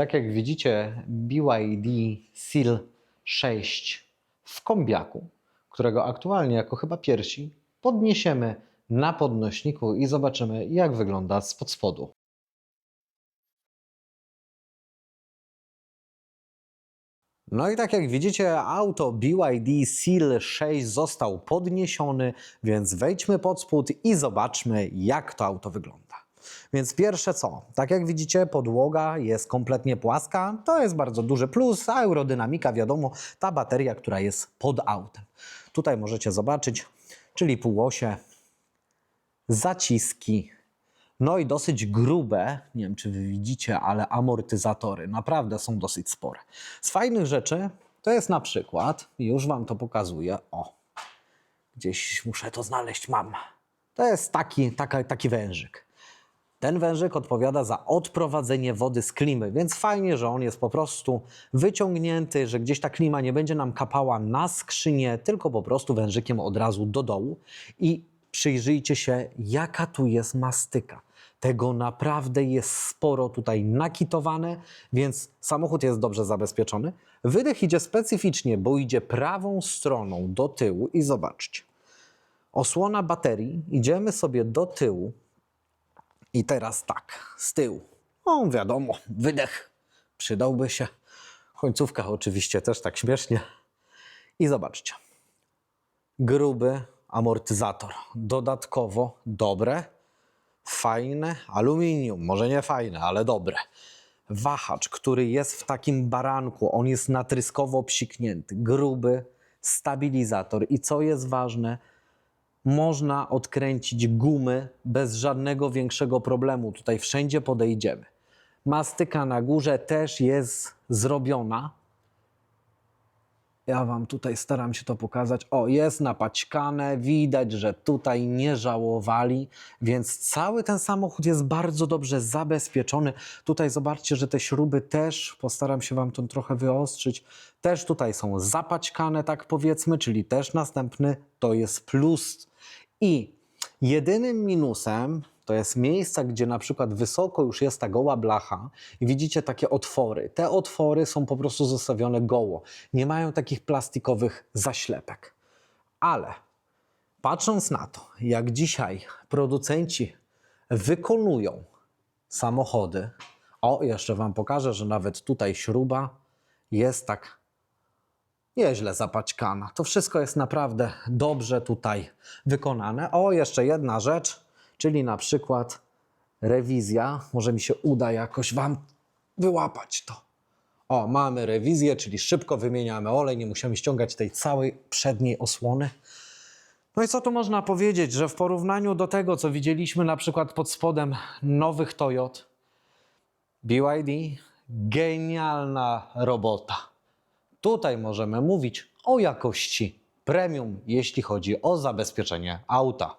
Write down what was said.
Tak jak widzicie, BYD Seal 6 w kombiaku, którego aktualnie jako chyba pierwsi podniesiemy na podnośniku i zobaczymy, jak wygląda spod spodu. No i tak jak widzicie, auto BYD Seal 6 został podniesiony, więc wejdźmy pod spód i zobaczmy, jak to auto wygląda. Więc pierwsze co, tak jak widzicie, podłoga jest kompletnie płaska, to jest bardzo duży plus, a aerodynamika wiadomo, ta bateria, która jest pod autem. Tutaj możecie zobaczyć, czyli półosie, zaciski, no i dosyć grube, nie wiem czy wy widzicie, ale amortyzatory naprawdę są dosyć spore. Z fajnych rzeczy to jest na przykład, już wam to pokazuję, o, gdzieś muszę to znaleźć, mam. To jest taki, taka, taki wężyk. Ten wężyk odpowiada za odprowadzenie wody z klimy, więc fajnie, że on jest po prostu wyciągnięty, że gdzieś ta klima nie będzie nam kapała na skrzynię, tylko po prostu wężykiem od razu do dołu. I przyjrzyjcie się, jaka tu jest mastyka. Tego naprawdę jest sporo tutaj nakitowane, więc samochód jest dobrze zabezpieczony. Wydech idzie specyficznie, bo idzie prawą stroną do tyłu i zobaczcie. Osłona baterii, idziemy sobie do tyłu, i teraz tak, z tyłu. O, wiadomo, wydech przydałby się. Końcówka oczywiście też tak śmiesznie. I zobaczcie. Gruby amortyzator. Dodatkowo dobre, fajne aluminium. Może nie fajne, ale dobre. Wahacz, który jest w takim baranku, on jest natryskowo psiknięty. Gruby stabilizator. I co jest ważne, można odkręcić gumy bez żadnego większego problemu. Tutaj wszędzie podejdziemy. Mastyka na górze też jest zrobiona. Ja Wam tutaj staram się to pokazać. O, jest napaćkane, widać, że tutaj nie żałowali, więc cały ten samochód jest bardzo dobrze zabezpieczony. Tutaj zobaczcie, że te śruby też, postaram się Wam to trochę wyostrzyć, też tutaj są zapaćkane, tak powiedzmy, czyli też następny to jest plus. I jedynym minusem to jest miejsca, gdzie na przykład wysoko już jest ta goła blacha i widzicie takie otwory. Te otwory są po prostu zostawione goło. Nie mają takich plastikowych zaślepek. Ale patrząc na to, jak dzisiaj producenci wykonują samochody, o, jeszcze Wam pokażę, że nawet tutaj śruba jest tak nieźle zapaćkana. To wszystko jest naprawdę dobrze tutaj wykonane. O, jeszcze jedna rzecz, czyli na przykład rewizja. Może mi się uda jakoś Wam wyłapać to. O, mamy rewizję, czyli szybko wymieniamy olej, nie musimy ściągać tej całej przedniej osłony. No i co tu można powiedzieć, że w porównaniu do tego, co widzieliśmy na przykład pod spodem nowych Toyot, BYD, genialna robota. Tutaj możemy mówić o jakości premium, jeśli chodzi o zabezpieczenie auta.